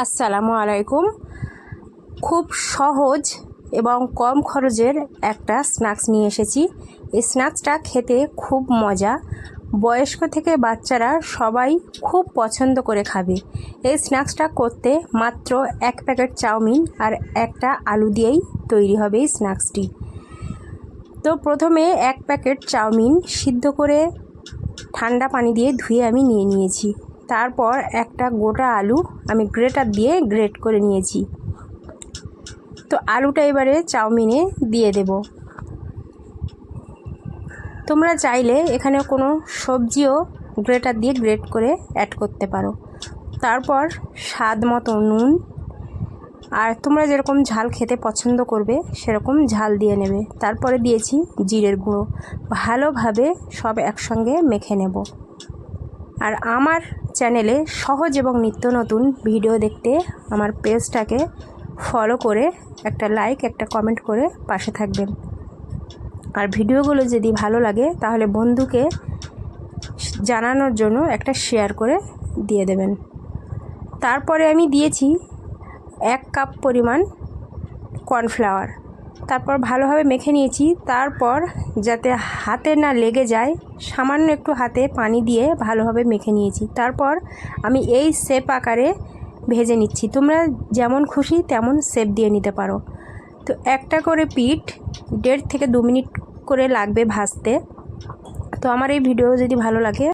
আসসালামু আলাইকুম। খুব সহজ এবং কম খরচের একটা স্ন্যাক্স নিয়ে এসেছি। এই স্ন্যাক্সটা খেতে খুব মজা। বয়স্ক থেকে বাচ্চারা সবাই খুব পছন্দ করে খাবে। এই স্ন্যাক্সটা করতে মাত্র এক প্যাকেট চাউমিন আর একটা আলু দিয়েই তৈরি হবে এই স্ন্যাক্সটি। তো প্রথমে এক প্যাকেট চাউমিন সিদ্ধ করে ঠান্ডা পানি দিয়ে ধুয়ে আমি নিয়ে নিয়েছি। তারপর একটা গোটা আলু আমি গ্রেটার দিয়ে গ্রেট করে নিয়েছি। তো আলুটা এবারে চাউমিনে দিয়ে দেব। তোমরা চাইলে এখানে কোনো সবজিও গ্রেটার দিয়ে গ্রেট করে অ্যাড করতে পারো। তারপর স্বাদ মতো নুন আর তোমরা যেরকম ঝাল খেতে পছন্দ করবে সেরকম ঝাল দিয়ে নেবে। তারপরে দিয়েছি জিরের গুঁড়ো। ভালোভাবে সব একসঙ্গে মেখে নেব। আর আমার চ্যানেলে সহজ এবং নিত্য নতুন ভিডিও দেখতে আমার পেজটাকে ফলো করে একটা লাইক একটা কমেন্ট করে পাশে থাকবেন। আর ভিডিওগুলো যদি ভালো লাগে, তাহলে বন্ধুকে জানানোর জন্য একটা শেয়ার করে দিয়ে দেবেন। তারপরে আমি দিয়েছি এক কাপ পরিমাণ কর্নফ্লাওয়ার তারপর ভালোভাবে মেখে নিয়েছি। তারপর যাতে হাতে না লেগে যায়, সামান্য একটু হাতে পানি দিয়ে ভালোভাবে মেখে নিয়েছি। তারপর আমি এই শেপ আকারে ভেজে নিচ্ছি। তোমরা যেমন খুশি তেমন শেপ দিয়ে নিতে পারো। তো একটা করে পিঠ দেড় থেকে দু মিনিট করে লাগবে ভাজতে। তো আমার এই ভিডিও যদি ভালো লাগে